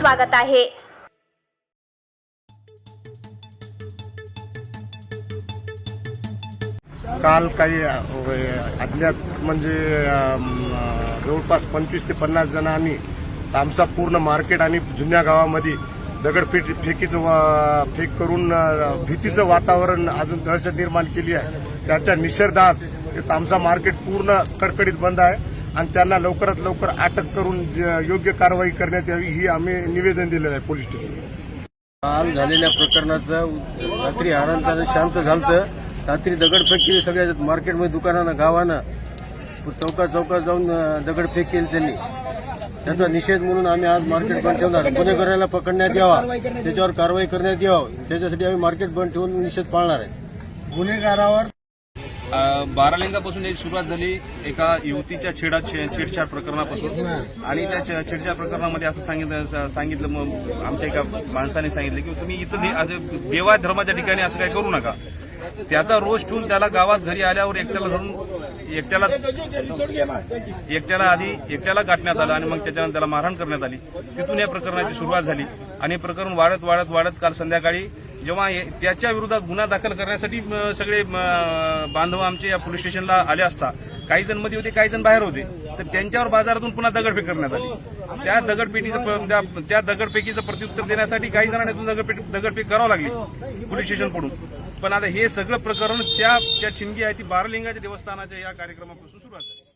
स्वागत आहे. काल काही अज्ञात म्हणजे जवळपास पंचवीस ते पन्नास जण आम्ही आमचा पूर्ण मार्केट आणि जुन्या गावामध्ये दगडफेक फेकीचं फेक करून भीतीचं वातावरण अजून दहशत निर्माण केली आहे. त्याच्या निषेधात आमचा मार्केट पूर्ण कडकडीत बंद आहे. आणि त्यांना लवकरात लवकर अटक करून ज- योग्य कारवाई करण्यात यावी ही आम्ही निवेदन दिलेलं आहे पोलीस स्टेशनला. काल झालेल्या प्रकरणाचं रात्री आराम शांत झालं रात्री दगडफेक केली सगळ्या मार्केटमध्ये दुकानानं गावानं. चौका चौकात जाऊन दगडफेक केली त्यांनी. त्याचा निषेध म्हणून आम्ही आज मार्केट बंद ठेवणार गुन्हेगाराला पकडण्यात यावा. त्याच्यावर कारवाई करण्यात यावं. त्याच्यासाठी आम्ही मार्केट बंद ठेवून निषेध पाळणार आहे. गुन्हेगारावर बारालिंगापासून एक सुरुवात झाली एका युवतीच्या छेडा छे- छेडछाड प्रकरणापासून. आणि त्या छेडछाड प्रकरणामध्ये असं सांगितलं सांगितलं मग आमच्या एका माणसाने सांगितलं की तुम्ही इथं आज देवा धर्माच्या ठिकाणी असं काही करू नका. त्याचा रोष ठेवून त्याला गावात घरी आल्यावर एकट्याला धरून एकट्याला एकट्याला आधी एकट्याला गाठण्यात आलं आणि मग त्याच्यानंतर त्याला मारहाण करण्यात आली. तिथून या प्रकरणाची सुरुवात झाली. आणि हे प्रकरण वाढत वाढत वाढत काल संध्याकाळी जेव्हा त्याच्या विरोधात गुन्हा दाखल करण्यासाठी सगळे बांधव आमचे या पोलीस स्टेशनला आले असता काही जणमध्ये होते काही जण बाहेर होते. तर त्यांच्यावर बाजारातून पुन्हा दगडफेक करण्यात आली. त्या दगडफेकीचं त्या- दगडफेकीचं प्रत्युत्तर देण्यासाठी काही जणांना इथून दगडफेक दगडफेक करावं लागली पोलीस स्टेशन पडून पण आता हे सगळं प्रकरण त्या ज्या ठिणगी आहे ती बारलिंगाच्या देवस्थानाच्या या कार्यक्रमापासून सुरुवात झाली.